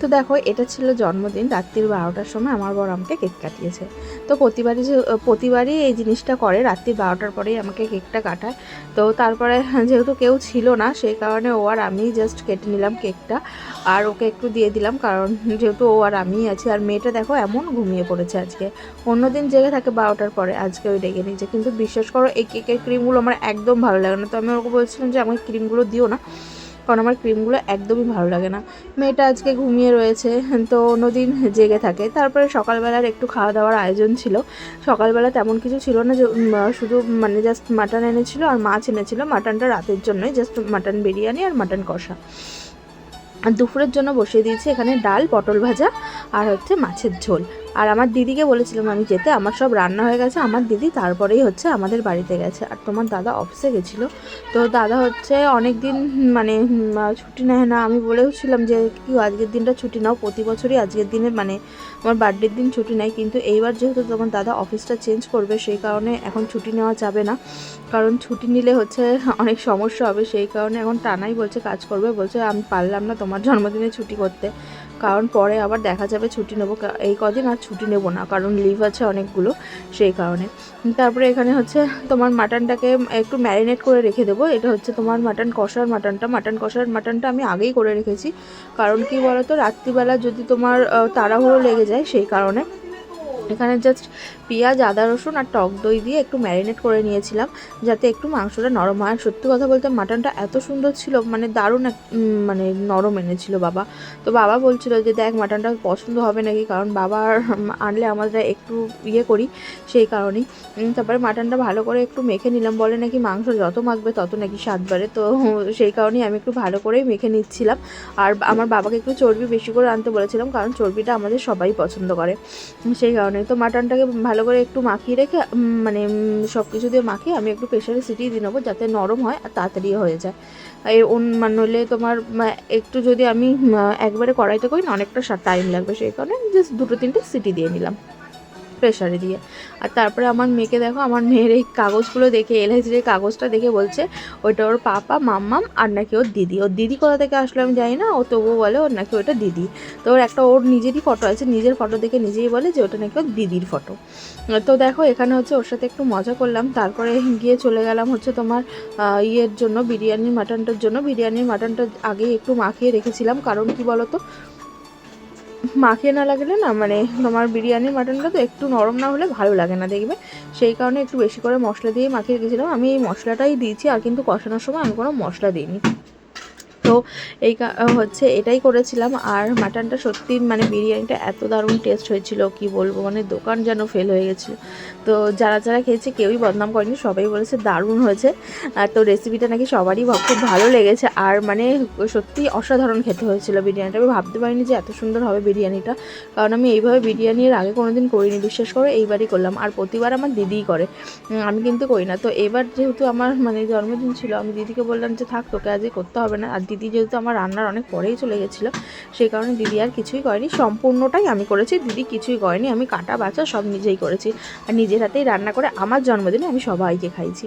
তো দেখো, এটা ছিল জন্মদিন, রাত্রির বারোটার সময় আমার বর আমাকে কেক কাটিয়েছে। তো প্রতিবারই যে প্রতিবারই এই জিনিসটা করে রাত্রি বারোটার পরেই আমাকে কেকটা কাটায়। তো তারপরে যেহেতু কেউ ছিল না, সেই কারণে ও আর আমি জাস্ট কেটে নিলাম কেকটা। আর ওকে একটু দিয়ে দিলাম, কারণ যেহেতু ও আর আমিই আছি, আর মেয়েটা দেখো এমন ঘুমিয়ে পড়েছে আজকে। অন্যদিন জেগে থাকে বারোটার পরে, আজকে ওই ডেকে নিয়েছে। কিন্তু বিশ্বাস করো, এই কেকের ক্রিমগুলো আমার একদম ভালো লাগে না। তো আমি ওকে বলছিলাম যে, আমাকে ক্রিমগুলো দিও না। কারণ আমার ক্রিমগুলো একদমই ভালো লাগে না। মেয়েটা আজকে ঘুমিয়ে রয়েছে, তো অন্যদিন জেগে থাকে। তারপরে সকালবেলার একটু খাওয়া দাওয়ার আয়োজন ছিল। সকালবেলা তেমন কিছু ছিল না শুধু মানে জাস্ট মাটন এনেছিল আর মাছ এনেছিল। মাটনটা রাতের জন্যই জাস্ট মাটন বিরিয়ানি আর মাটন কষা। আর দুপুরের জন্য বসিয়ে দিয়েছি এখানে ডাল, পটল ভাজা আর হচ্ছে মাছের ঝোল। আর আমার দিদিকে বলেছিলাম আমি যেতে, আমার সব রান্না হয়ে গেছে, আমার দিদি তারপরেই হচ্ছে আমাদের বাড়িতে গেছে। আর তোমার দাদা অফিসে গেছিল। তো দাদা হচ্ছে অনেক দিন মানে ছুটি নেয় না। আমি বলেওছিলাম যে, কি আজকের দিনটা ছুটি নাও, প্রতি বছরই আজকের দিনে মানে আমার বার্থডের দিন ছুটি নেয়। কিন্তু এইবার যেহেতু তোমার দাদা অফিসটা চেঞ্জ করবে, সেই কারণে এখন ছুটি নেওয়া যাবে না। কারণ ছুটি নিলে হচ্ছে অনেক সমস্যা হবে, সেই কারণে এখন টানাই বলছে, কাজ করবে। বলছে, আমি পারলাম না তোমার জন্মদিনে ছুটি করতে। কারণ পরে আবার দেখা যাবে ছুটি নেব। এই কদিন আর ছুটি নেব না, কারণ লিভ আছে অনেকগুলো সেই কারণে। তারপরে এখানে হচ্ছে তোমার মাটনটাকে একটু ম্যারিনেট করে রেখে দেবো। এটা হচ্ছে তোমার মাটন কষার মাটনটা মাটন কষার মাটনটা আমি আগেই করে রেখেছি। কারণ কি বলতো? রাত্রিবেলা যদি তোমার তাড়াহুড়ো লেগে যায় সেই কারণে। এখানে জাস্ট পেঁয়াজ, আদা, রসুন আর টক দই দিয়ে একটু ম্যারিনেট করে নিয়েছিলাম যাতে একটু মাংসটা নরম হয়। সত্যি কথা বলতে মাটনটা এত সুন্দর ছিল মানে দারুণ এক- মানে নরম এনেছিল বাবা। তো বাবা বলছিল যে, দেখ মাটনটা পছন্দ হবে নাকি? কারণ বাবার আনলে আমরা একটু ইয়ে করি সেই কারণেই। তারপরে মাটনটা ভালো করে একটু মেখে নিলাম। বলে নাকি মাংস যত মাখবে তত নাকি স্বাদ বাড়ে। তো সেই কারণেই আমি একটু ভালো করেই মেখে নিচ্ছিলাম। আর আমার বাবাকে একটু চর্বি বেশি করে আনতে বলেছিলাম, কারণ চর্বিটা আমাদের সবাই পছন্দ করে। সেই কারণে তো মাটনটাকে ভালো করে একটু মাখিয়ে রেখে মানে সব কিছু দিয়ে মাখিয়ে আমি একটু প্রেশারে সিটিয়ে দিয়ে নেব যাতে নরম হয় আর তাড়াতাড়ি হয়ে যায়। এই অন্য নইলে তোমার একটু যদি আমি একবারে কড়াইতে করি না, অনেকটা টাইম লাগবে সেই কারণে জাস্ট দুটো তিনটে সিটি দিয়ে নিলাম। প্রেশারে দিয়ে। আর তারপরে আমার মেয়েকে দেখো, আমার মেয়ের এই কাগজগুলো দেখে এলআইসির কাগজটা দেখে বলছে, ওইটা ওর পাপা, মাম্মাম আর নাকি ওর দিদি। ওর দিদি কোথা থেকে আসলো আমি জানি না, ও তবুও বলে ওর নাকি ওটা দিদি। তো ওর একটা, ওর নিজেরই ফটো আছে, নিজের ফটো দেখে নিজেই বলে যে ওটা নাকি ওর দিদির ফটো তো দেখো, এখানে হচ্ছে ওর সাথে একটু মজা করলাম। তারপরে গিয়ে চলে গেলাম হচ্ছে তোমার ইয়ের জন্য বিরিয়ানির মাটনটার জন্য। বিরিয়ানির মাটনটা আগেই একটু মাখিয়ে রেখেছিলাম। কারণ কি বলতো মাখিয়ে না লাগলে না মানে তোমার বিরিয়ানির মাটনটা তো একটু নরম না হলে ভালো লাগে না, দেখবে? সেই কারণে একটু বেশি করে মশলা দিয়ে মাখিয়ে রেখেছিলাম। আমি এই মশলাটাই দিয়েছি, আর কিন্তু কষানোর সময় আমি কোনো মশলা দিইনি। তো এই হচ্ছে এটাই করেছিলাম। আর মাটনটা সত্যি মানে বিরিয়ানিটা এত দারুণ টেস্ট হয়েছিল, কি বলব? মানে দোকান যেন ফেল হয়ে গেছিল। তো যারা যারা খেয়েছে, কেউই বদনাম করেনি, সবাই বলেছে দারুণ হয়েছে। আর তো রেসিপিটা নাকি সবারই খুব ভালো লেগেছে। আর মানে সত্যি অসাধারণ খেতে হয়েছিল বিরিয়ানিটা। আমি ভাবতে পারিনি যে এত সুন্দর হবে বিরিয়ানিটা। কারণ আমি এইভাবে বিরিয়ানি এর আগে কোনোদিন করিনি, বিশ্বাস করে, এইবারই করলাম। আর প্রতিবার আমার দিদিই করে। আমি কিন্তু করি না। তো এবার যেহেতু আমার মানে জন্মদিন ছিল, আমি দিদিকে বললাম যে, থাক, তোকে আজকে করতে হবে না। আর দিদি যেহেতু আমার রান্নার অনেক পরেই চলে গেছিল, সেই কারণে দিদি আর কিছুই করেনি, সম্পূর্ণটাই আমি করেছি, দিদি কিছুই করেনি, আমি কাটা, বাছা সব নিজেই করেছি। আর নিজের হাতেই রান্না করে আমার জন্মদিনে আমি সবাইকে খাইছি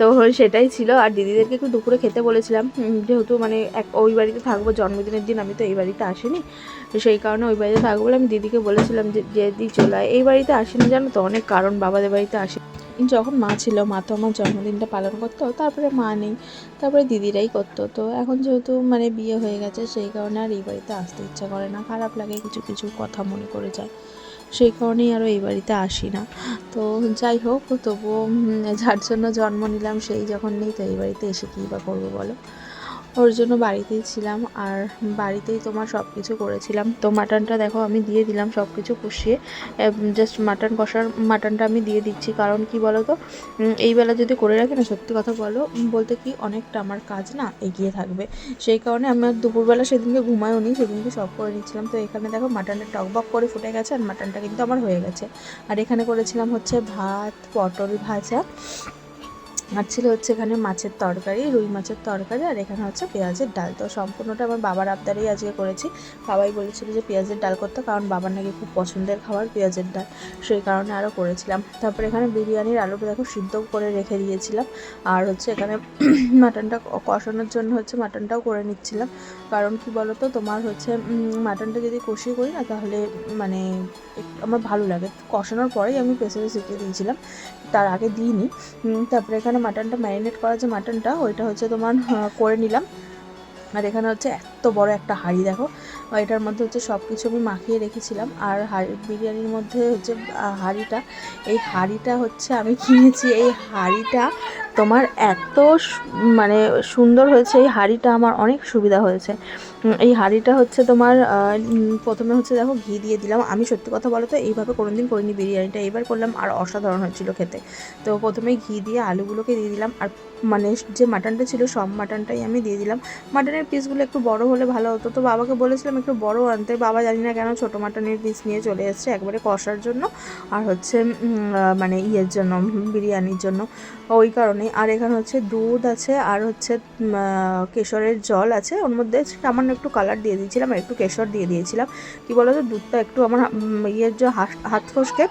তো সেটাই ছিল, আর দিদিদেরকে একটু দুপুরে খেতে বলেছিলাম। যেহেতু মানে এক, ওই বাড়িতে থাকব, জন্মদিনের দিন আমি তো এই বাড়িতে আসিনি। সেই কারণে ওই বাড়িতে থাকব বলে আমি দিদিকে বলেছিলাম যে দিদি চলে। এই বাড়িতে আসিনি জানো তো, অনেক কারণ বাবাদের বাড়িতে আসি যখন মা ছিল, মা তো আমার জন্মদিনটা পালন করতো, তারপরে মা নেই, তারপরে দিদিরাই করতো। তো এখন যেহেতু মানে বিয়ে হয়ে গেছে, সেই কারণে আর এই বাড়িতে আসতে ইচ্ছা করে না, খারাপ লাগে কিছু কিছু কথা মনে করে যায়। সেই কারণেই আরও এই বাড়িতে আসি না। তো যাই হোক, তবুও যার জন্য জন্ম নিলাম, সেই যখন নেই, তো এই বাড়িতে এসে কী বা করব বলো? ওর জন্য বাড়িতেই ছিলাম আর বাড়িতেই তোমার সব কিছু করেছিলাম। তো মাটনটা দেখো আমি দিয়ে দিলাম সব কিছু কষিয়ে জাস্ট মাটন কষার মাটনটা আমি দিয়ে দিচ্ছি। কারণ কি বলো তো উম, এই বেলা যদি করে রাখি না সত্যি কথা বলো বলতে কি অনেকটা আমার কাজ না এগিয়ে থাকবে। সেই কারণে আমার দুপুরবেলা সেদিনকে ঘুমায়ও নি সেদিনকে সব করে নিচ্ছিলাম। তো এখানে দেখো মাটনটা টকবক করে ফুটে গেছে আর মাটনটা কিন্তু আমার হয়ে গেছে। আর এখানে করেছিলাম হচ্ছে ভাত পটল ভাজা। আর ছিল হচ্ছে এখানে মাছের তরকারি, রুই মাছের তরকারি আর এখানে হচ্ছে পেঁয়াজের ডাল। তো সম্পূর্ণটা আমার বাবার আবদারেই আজকে করেছি। বাবাই বলেছিল যে পেঁয়াজের ডাল করতে, কারণ বাবার নাকি খুব পছন্দের খাবার পেঁয়াজের ডাল। সেই কারণে আরও করেছিলাম। তারপরে এখানে বিরিয়ানির আলুটা দেখো সিদ্ধ করে রেখে দিয়েছিলাম। আর হচ্ছে এখানে মাটনটা কষানোর জন্য হচ্ছে মাটনটাও করে নিচ্ছিলাম। কারণ কি বলতো? তোমার হচ্ছে মাটনটা যদি কষিয়ে করি না, তাহলে মানে আমার ভালো লাগে। কষানোর পরেই আমি প্রেসারে সিটিয়ে দিয়েছিলাম। তার আগে দিই নি তারপরে এখানে মাটনটা ম্যারিনেট করা যে মাটনটা ওইটা হচ্ছে তোমার করে নিলাম। আর এখানে হচ্ছে এত বড় একটা হাঁড়ি, দেখো। এটার মধ্যে হচ্ছে সব কিছু আমি মাখিয়ে রেখেছিলাম। আর হাঁড়ি, বিরিয়ানির মধ্যে হচ্ছে হাঁড়িটা, এই হাঁড়িটা হচ্ছে আমি কিনেছি। এই হাঁড়িটা তোমার এত মানে সুন্দর হয়েছে, এই হাঁড়িটা আমার অনেক সুবিধা হয়েছে। এই হাঁড়িটা হচ্ছে তোমার প্রথমে হচ্ছে দেখো ঘি দিয়ে দিলাম। আমি সত্যি কথা বলো তো এইভাবে কোনোদিন করিনি বিরিয়ানিটা, এইবার করলাম, আর অসাধারণ হয়েছিল খেতে। তো প্রথমে ঘি দিয়ে আলুগুলোকে দিয়ে দিলাম, আর মানে যে মাটনটা ছিল, সব মাটনটাই আমি দিয়ে দিলাম। মাটনের পিসগুলো একটু বড় হলে ভালো হতো। তো বাবাকে বলেছিলাম, একটু বড় আনতে। বাবা জানি না কেন ছোটো মাটনের পিস নিয়ে চলে এসছে একবারে কষার জন্য, আর হচ্ছে মানে ইয়ের জন্য, বিরিয়ানির জন্য। ওই কারণে আর এখানে হচ্ছে দুধ আছে, আর হচ্ছে কেশরের জল আছে। ওর মধ্যে সামান্য একটু কালার দিয়ে দিয়েছিলাম, আর একটু কেশর দিয়ে দিয়েছিলাম। কি বলো তো দুধটা একটু আমার ইয়ের যে হাত ফসকে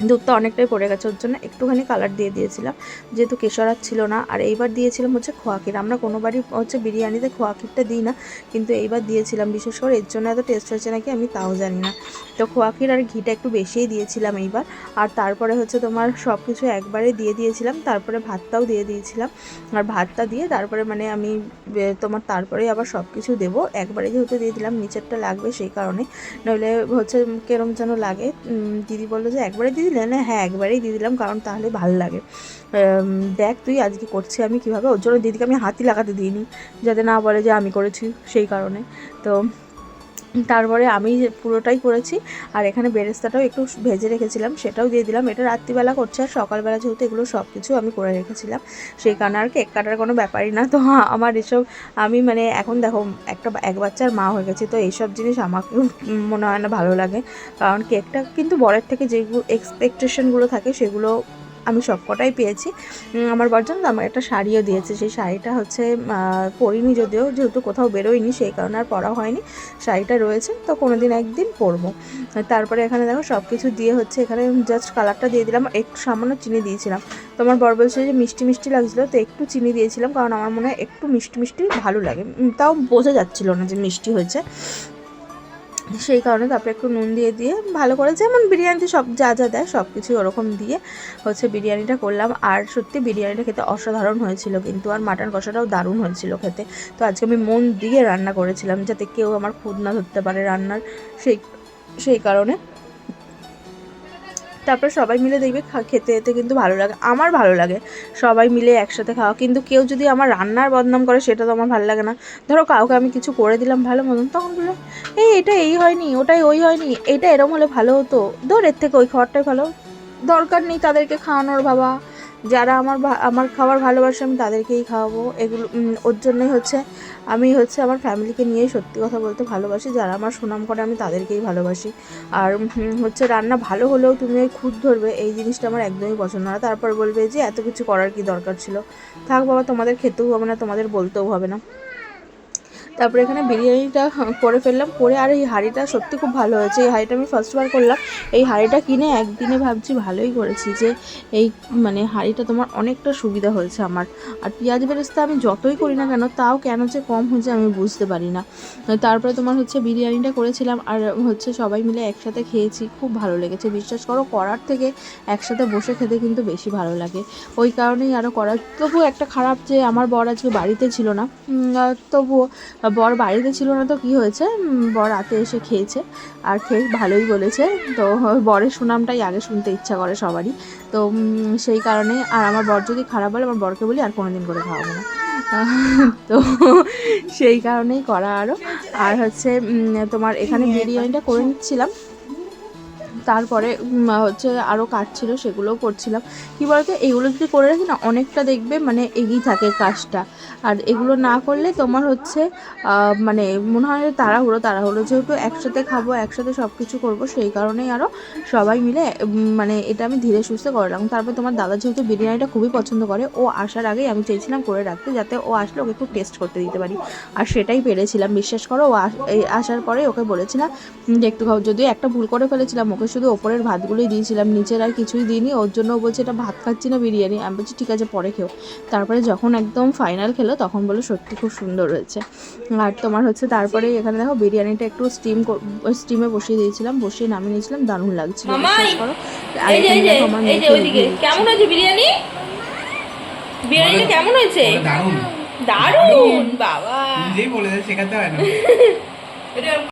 দুধটা অনেকটাই পড়ে গেছে, ওর জন্য একটুখানি কালার দিয়ে দিয়েছিলাম। যেহেতু কেশর আর ছিল না, আর এইবার দিয়েছিলাম হচ্ছে খোয়া ক্ষীর। আমরা কোনোবারই হচ্ছে বিরিয়ানিতে খোয়া ক্ষীরটা দিই না, কিন্তু এইবার দিয়েছিলাম। বিশেষ করে এর জন্য এত টেস্ট হয়েছে নাকি আমি তাও জানি না। তো খোয়া ক্ষীর আর ঘিটা একটু বেশিই দিয়েছিলাম এইবার। আর তারপরে হচ্ছে তোমার সব কিছু একবারে দিয়ে দিয়েছিলাম, তারপরে ভাতটাও দিয়ে দিয়েছিলাম। আর ভাতটা দিয়ে তারপরে মানে আমি তোমার তারপরে আবার সব কিছু দেবো। একবারে যেহেতু দিয়ে দিলাম নিচেরটা লাগবে সেই কারণে। নইলে হচ্ছে কেরম যেন লাগে। দিদি বলল যে একবারে দিয়ে দিলে না হ্যাঁ একবারেই দিয়ে দিলাম, কারণ তাহলে ভালো লাগে। দেখ তুই আজকে করছি আমি কীভাবে, ওর জন্য দিদিকে আমি হাতি লাগাতে দিইনি, যাতে না বলে যে আমি করেছি সেই কারণে। তো তারপরে আমি পুরোটাই করেছি আর এখানে বেরেস্তাটাও একটু ভেজে রেখেছিলাম সেটাও দিয়ে দিলাম। এটা রাত্রিবেলা করছে আর সকালবেলা যেহেতু এগুলো সব কিছু আমি করে রেখেছিলাম সেই কারণে আর কেক কাটার কোনো ব্যাপারই না। তো আমার এসব আমি মানে এখন দেখো একটা এক বাচ্চার মা হয়ে গেছি তো এইসব জিনিস আমাকেও উম, মনে হয় না ভালো লাগে। কারণ কেকটা কিন্তু বরের থেকে যেগুলো এক্সপেকটেশনগুলো থাকে সেগুলো আমি সবকটাই পেয়েছি। আমার বর জানো তো আমার একটা শাড়িও দিয়েছে। সেই শাড়িটা হচ্ছে পরিনি যদিও, যেহেতু কোথাও বেরোয়নি, সেই কারণে আর পরা হয়নি। শাড়িটা রয়েছে, তো কোনো দিন একদিন পরবো। তারপরে এখানে দেখো সব কিছু দিয়ে হচ্ছে, এখানে জাস্ট কালারটা দিয়ে দিলাম, একটু সামান্য চিনি দিয়েছিলাম। তো আমার বর বলছে যে মিষ্টি মিষ্টি লাগছিল, তো একটু চিনি দিয়েছিলাম, কারণ আমার মনে হয় একটু মিষ্টি মিষ্টি ভালো লাগে। তাও বোঝা যাচ্ছিল না যে মিষ্টি হয়েছে। সেই কারণে তারপরে একটু নুন দিয়ে দিয়ে ভালো করে যেমন বিরিয়ানিতে সব যা যা দেয় সব কিছু ওরকম দিয়ে হচ্ছে বিরিয়ানিটা করলাম। আর সত্যি বিরিয়ানিটা খেতে অসাধারণ হয়েছিল কিন্তু, আর মাটন কষাটাও দারুণ হয়েছিল খেতে। তো আজকে আমি মন দিয়ে রান্না করেছিলাম যাতে কেউ আমার খুদ না ধরতে পারে রান্নার সেই সেই কারণে। তারপর সবাই মিলে দেখবে খেতে খেতে কিন্তু ভালো লাগে, আমার ভালো লাগে। সবাই মিলে একসাথে খাওয়া, কিন্তু কেউ যদি আমার রান্নার বদনাম করে সেটা তো আমার ভালো লাগে না। ধরো কাউকে আমি কিছু করে দিলাম ভালো মতন, তখন বলে এই, এটা এই হয়নি, ওটাই ওই হয়নি, এটা এরম হলে ভালো হতো, ধর এর থেকে ওই খাবারটাই ভালো, দরকার নেই তাদেরকে খাওয়ানোর বাবা। যারা আমার আমার খাবার ভালোবাসে, আমি তাদেরকেই খাওয়াবো। এগুলো ওর জন্যই হচ্ছে, আমি হচ্ছে আমার ফ্যামিলিকে নিয়েই সত্যি কথা বলতে ভালোবাসি। যারা আমার সুনাম করে, আমি তাদেরকেই ভালোবাসি। আর হচ্ছে রান্না ভালো হলেও তুমি ওই খুদ ধরবে, এই জিনিসটা আমার একদমই পছন্দ না। তারপর বলবে যে, এত কিছু করার কি দরকার ছিল? থাক বাবা, তোমাদের খেতেও হবে না, তোমাদের বলতেও হবে না। তারপরে এখানে বিরিয়ানিটা করে ফেললাম, করে আর এই হাঁড়িটা সত্যি খুব ভালো হয়েছে। এই হাঁড়িটা আমি ফার্স্টবার করলাম। এই হাঁড়িটা কিনে একদিনে ভাবছি ভালোই করেছি যে এই মানে হাঁড়িটা তোমার অনেকটা সুবিধা হয়েছে আমার। আর পেঁয়াজ বেরেস্তা আমি যতই করি না কেন, তাও কেন যে কম হয়েছে আমি বুঝতে পারি না। তারপরে তোমার হচ্ছে বিরিয়ানিটা করেছিলাম আর হচ্ছে সবাই মিলে একসাথে খেয়েছি, খুব ভালো লেগেছে। বিশ্বাস করো, করার থেকে একসাথে বসে খেতে কিন্তু বেশি ভালো লাগে। ওই কারণেই আরও করা তবুও একটা খারাপ যে আমার বর আজকে বাড়িতে ছিল না। তবুও বর বাড়িতে ছিল না তো কি হয়েছে? বর রাতে এসে খেয়েছে আর খেয়ে ভালোই বলেছে। তো বরের সুনামটাই আগে শুনতে ইচ্ছা করে সবারই। তো সেই কারণে আর আমার বর যদি খারাপ বলে আমার বরকে বলি আর কোনোদিন করে খাওয়াবো না। তো সেই কারণেই করা আরও আর হচ্ছে তোমার এখানে বিরিয়ানিটা করে নিচ্ছিলাম। তারপরে হচ্ছে আরও কাজ ছিল, সেগুলোও করছিলাম। কী বলতো, এগুলো যদি করে রাখি না, অনেকটা দেখবে মানে এগিয়ে থাকে কাজটা। আর এগুলো না করলে তোমার হচ্ছে মানে মনে হয় তাড়াহুড়ো তাড়াহুড়ো। যেহেতু একসাথে খাব, একসাথে সব কিছু করব, সেই কারণেই আরও সবাই মিলে মানে এটা আমি ধীরে সুস্থে করলাম। তারপর তোমার দাদা যেহেতু বিরিয়ানিটা খুবই পছন্দ করে, ও আসার আগেই আমি চেয়েছিলাম করে রাখতে, যাতে ও আসলে ওকে একটু টেস্ট করতে দিতে পারি। আর সেটাই পেরেছিলাম, বিশ্বাস করো, ও আসার পরে ওকে বলেছিলাম যে, একটু যদিও একটা ভুল করে ফেলেছিলাম, ওকে শুধু ওপরের ভাতগুলোই দিয়েছিলাম নিচের আর কিছুই দিইনি। ওর জন্য ও বলছে এটা ভাত খাচ্ছি না বিরিয়ানি। আমি বলছি ঠিক আছে পরে খেও। তারপরে যখন একদম ফাইনাল খেলো তখন বলে সত্যি খুব সুন্দর হয়েছে। আর তোমার হচ্ছে তারপরে এখানে দেখো বিরিয়ানিটা একটু স্টিম স্টিমে বসিয়ে দিয়েছিলাম বসিয়ে নামিয়ে নিয়েছিলাম দারুণ লাগছিল। করো? আর আমার কেমন হয়েছে বিরিয়ানি? বিরিয়ানিটা কেমন হয়েছে? দারুণ। দারুণ! বাবা। নিজেই বলে দেয় শেখাতে হয় না। এটা